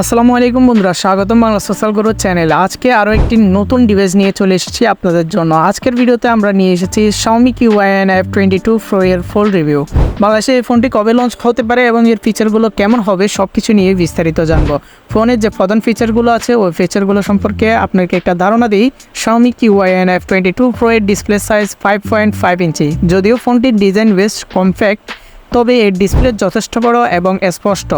আসসালামু আলাইকুম বন্ধুরা, স্বাগতম বাংলা সোশ্যাল গ্রো চ্যানেল। আজকে আরও একটি নতুন ডিভাইস নিয়ে চলে এসেছি আপনাদের জন্য। আজকের ভিডিওতে আমরা নিয়ে এসেছি Xiaomi QIN F twenty two pro এর ফুল রিভিউ বাংলাদেশে এই ফোনটি কবে লঞ্চ হতে পারে এবং এর ফিচারগুলো কেমন হবে সব কিছু নিয়ে বিস্তারিত জানব। ফোনের যে প্রধান ফিচারগুলো আছে, ওই ফিচারগুলো সম্পর্কে আপনাকে একটা ধারণা দিই। Xiaomi QIN F twenty two pro এর display size five point five ইঞ্চি যদিও ফোনটির ডিজাইন বেশ কমপ্যাক্ট তবে এর ডিসপ্লে যথেষ্ট বড় এবং স্পষ্ট,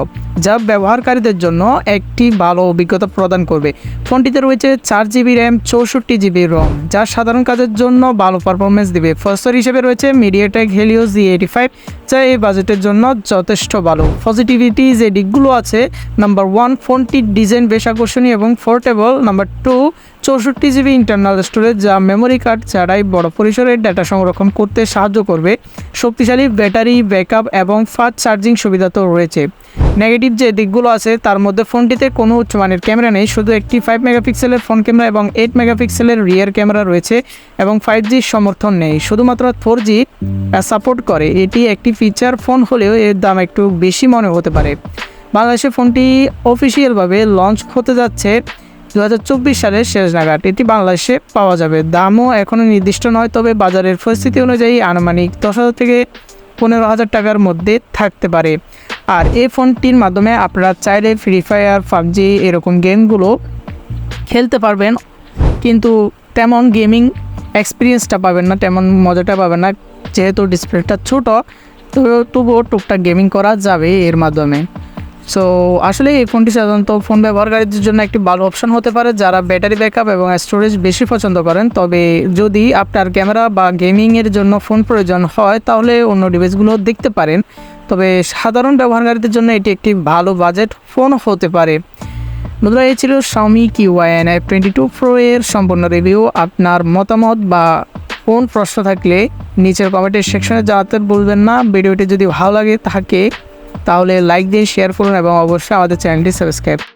যা ব্যবহারকারীদের জন্য একটি ভালো অভিজ্ঞতা প্রদান করবে। ফোনটিতে রয়েছে চার জিবি র্যাম চৌষট্টি জিবি রম যা সাধারণ কাজের জন্য ভালো পারফরমেন্স দিবে। প্রসেসর হিসেবে রয়েছে MediaTek Helio G eighty five যা এই বাজেটের জন্য যথেষ্ট ভালো। পজিটিভিটি যে দিকগুলো আছে নাম্বার ওয়ান ফোনটির ডিজাইন বেশ আকর্ষণীয় এবং ফোর্টেবল নাম্বার টু চৌষট্টি জিবি ইন্টারনাল স্টোরেজ যা মেমোরি কার্ড ছাড়াই বড় পরিসরের ডেটা সংরক্ষণ করতে সাহায্য করবে। শক্তিশালী ব্যাটারি ব্যাকআপ এবং ফাস্ট চার্জিং সুবিধা তো রয়েছে। নেগেটিভ যে দিকগুলো আছে, তার মধ্যে ফোনটিতে কোনো উচ্চমানের ক্যামেরা নেই, শুধু একটি ফাইভ মেগাপিক্সেলের ফোন ক্যামেরা এবং এইট মেগাপিক্সেলের রিয়ার ক্যামেরা রয়েছে এবং ফাইভ জির সমর্থন নেই। শুধুমাত্র ফোর জি সাপোর্ট করে। এটি একটি ফিচার ফোন হলেও এর দাম একটু বেশি মনে হতে পারে। বাংলাদেশে ফোনটি অফিসিয়ালভাবে লঞ্চ হতে যাচ্ছে। দু হাজার চব্বিশ সালের শেষ নাগাদ এটি বাংলাদেশে পাওয়া যাবে। দামও এখনও নির্দিষ্ট নয়, তবে বাজারের পরিস্থিতি অনুযায়ী আনুমানিক দশ হাজার থেকে পনেরো হাজার টাকার মধ্যে থাকতে পারে। আর এই ফোনটির মাধ্যমে আপনারা চাইলে ফ্রি ফায়ার পাবজি এরকম গেমগুলো খেলতে পারবেন, কিন্তু তেমন গেমিং এক্সপিরিয়েন্সটা পাবেন না, তেমন মজাটা পাবেন না, যেহেতু ডিসপ্লেটা ছোটো তো তবুও টুকটাক গেমিং করা যাবে এর মাধ্যমে। সো আসলে এই ফোনটি সাধারণত ফোন ব্যবহারকারীদের জন্য একটি ভালো অপশন হতে পারে যারা ব্যাটারি ব্যাকআপ এবং স্টোরেজ বেশি পছন্দ করেন। তবে যদি আপনার ক্যামেরা বা গেমিংয়ের জন্য ফোন প্রয়োজন হয়, তাহলে অন্য ডিভাইসগুলো দেখতে পারেন। তবে সাধারণ ব্যবহারকারীদের জন্য এটি একটি ভালো বাজেট ফোন হতে পারে। বন্ধুরা, এই ছিল Xiaomi QIN F twenty two pro এর সম্পূর্ণ রিভিউ আপনার মতামত বা কোন প্রশ্ন থাকলে নিচের কমেন্টের সেকশনে জানাতে বলবেন না। ভিডিওটি যদি ভালো লাগে থাকে তাহলে লাইক দিয়ে শেয়ার করুন এবং অবশ্যই আমাদের চ্যানেলটি সাবস্ক্রাইব